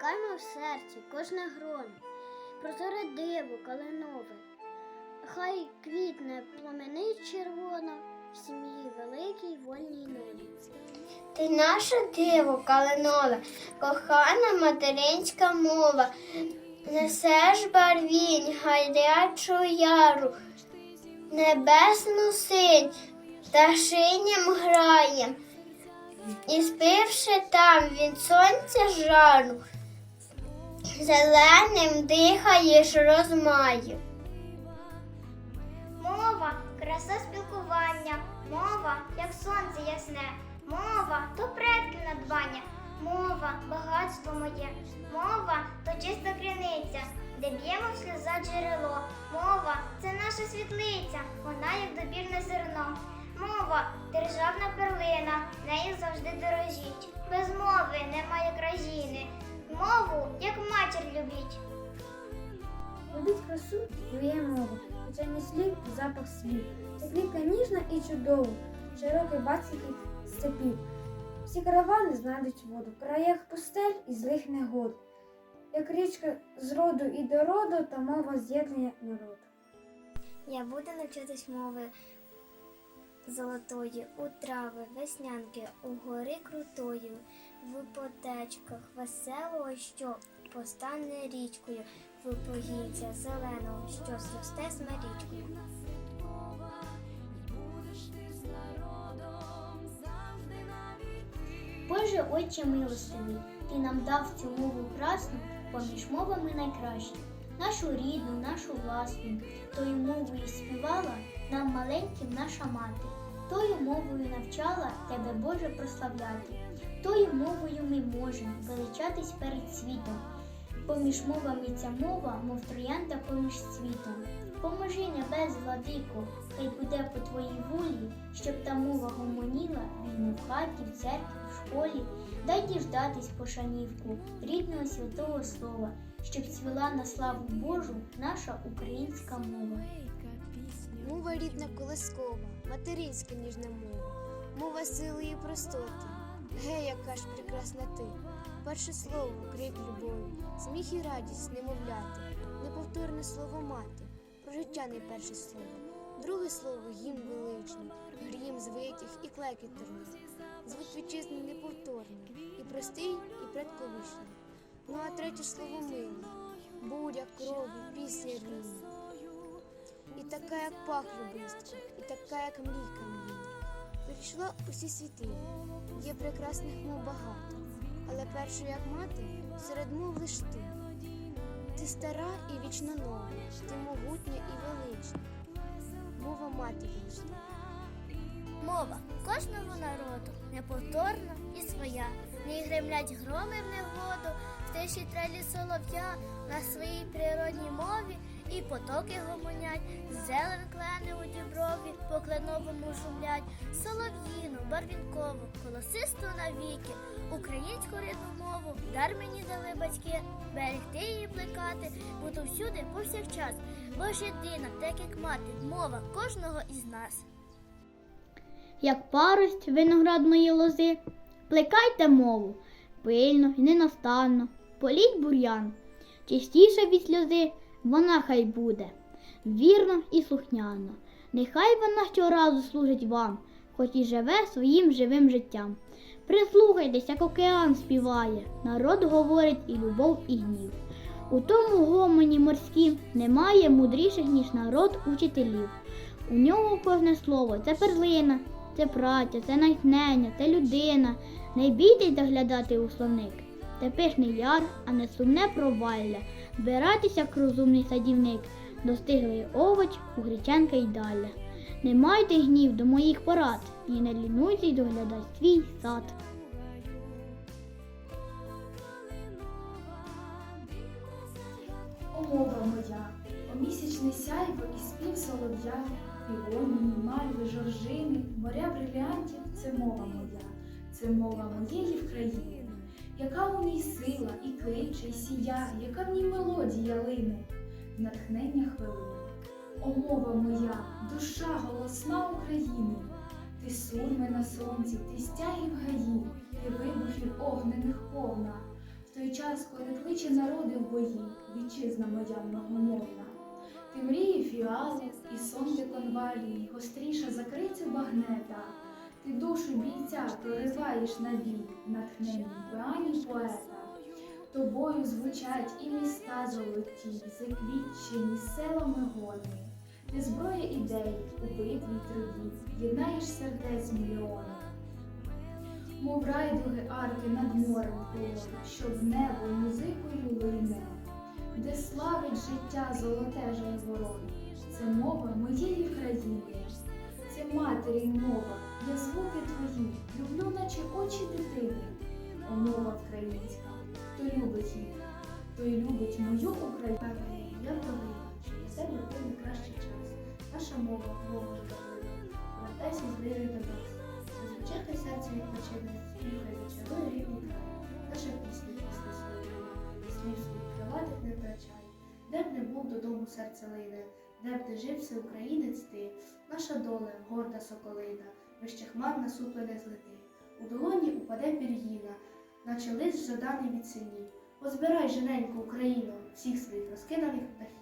Плекаймо в серці кожне гроно, прозоре диво калинове. Хай квітне пламенить червоно в сім'ї великій вольній нові. Ти наше диво калинове, кохана материнська мова. Несеш барвінь гарячу яру, небесну синь, пташиням граєм, і спивши там від сонця жару, зеленим дихаєш розмаю. Мова краса спілкування, мова, як сонце ясне, мова то предки надбання, мова багатство моє, мова то чиста криниця, де б'ємо в сльоза джерело. Мова це наша світлиця, вона як добірне зерно. Мова державна перлина, нею завжди дорожіть. Без мови немає країни. Мову, як матір любіть. Любіть красу твоє мова, звучання слів і запах слів. Це квітка ніжна і чудова, широкий басиків степів. Всі каравани знайдуть воду, в краях пустель і злих негод. Як річка з роду і до роду, та мова з'єднання народу. Я буду навчатись мови золотої, у трави, веснянки, у гори крутою, в потечках веселого, що постане річкою, в погінця зеленого, що зросте смирічкою. Боже, Отче милостивий, Ти нам дав цю мову красну, поміж мовами найкращу, нашу рідну, нашу власну, тою мовою співала нам маленьким наша мати, тою мовою навчала тебе, Боже, прославляти, тою мовою ми можемо величатись перед світом. Поміж мовами ця мова, мов троянда поміж світом. Поможи небес, владико, хай буде по твоїй волі, щоб та мова гомоніла вільно в хаті, в церкві, в школі. Дай діждатись пошанівку рідного святого слова, щоб цвіла на славу Божу наша українська мова. Мова рідна колискова, материнська ніжна мова, мова сили і простоти. Гей, яка ж прекрасна ти, перше слово, крик любові, сміх і радість немовляти, неповторне слово мати, про життя найперше слово, друге слово гімн величний, грім звитяг і клекіт терний, звук вітчизни неповторний, і простий, і предковишний. Ну а третє слово миле, буря, крові, пісня рівна. І така, як пах любистка, і така, як мрійка мрійна. Перейшла усі світи, є прекрасних мов багато, але першою, як мати, серед мов лиш ти. Ти стара і вічно нова, ти могутня і велична, мова мати вічна. Мова кожного народу неповторна і своя. В ній гремлять громи в негоду, в тиші трелі солов'я на своїй природній мові і потоки гомонять, зелен клени у діброві, по кленовому шумлять, солов'їну, барвінкову, колосисту навіки, українську рідну мову, дар мені дали батьки, берегти її плекати, буду всюди повсякчас, бо ж єдина, так як мати, мова кожного із нас. як парость виноградної лози, плекайте мову, пильно й ненастанно, політь бур'ян, чистіше від сльози вона хай буде, вірно і слухняно. Нехай вона щоразу служить вам, хоч і живе своїм живим життям. Прислухайтесь, як океан співає, народ говорить і любов, і гнів. У тому гомоні морськім немає мудріших, ніж народ учителів. У нього кожне слово це перлина, це праця, це натхнення, це людина. Не бійтесь доглядати у словник. Це пишний яр, а не сумне провалля. Збиратися, як розумний садівник, достиглий овоч у гречанка й даля. Не майте гнів до моїх порад і не лінуйтесь доглядати свій сад. Мова моя, о місячне сяйво і спів солов'я, півонії, мальви, жоржини, моря брилянтів це мова моя, це мова моєї вкраїни, яка у ній сила і кличе, і сія, яка в ній мелодія лине, натхнення хвилини. О, мова моя, душа голосна України, ти сурми на сонці, ти стягів гаї, ти вибухів огнених повна, в той час, коли кличе народи в бої, вітчизна моя многомовна. Ти мрії фіалу і сонце конвалії, гостріша закрицю багнета. Ти душу бійця прориваєш на бій, натхненні пеані поета. Тобою звучать і міста золоті, заквітчені селами горні. Ти зброя ідей у битві труді, єднаєш сердець мільйони. Мов райдуги арки над морем полон, що в небо музикою лине, де славить життя золоте ворон. Це мова моєї країни, матері мова, я звуки твої, люблю, наче очі дитини. О, мова українська, хто любить її, той любить мою Україну. Я вдовий, для себе ти найкращий час. Наша мова, мова ждовина. Повертайся з вірою до нас. Зазвичай хай серце відпочине, хай зачарує рідний край. Наша пісня, пісня солов'їна, слів своїх криватих не втрачай. Де б не був додому серце лине, де б ти жив українець ти, наша доля, горда соколина, вище хмар насуплене злети. У долоні упаде пір'їна, наче лист жаданий від синів. Позбирай жененьку Україну, всіх своїх розкиданих птахів.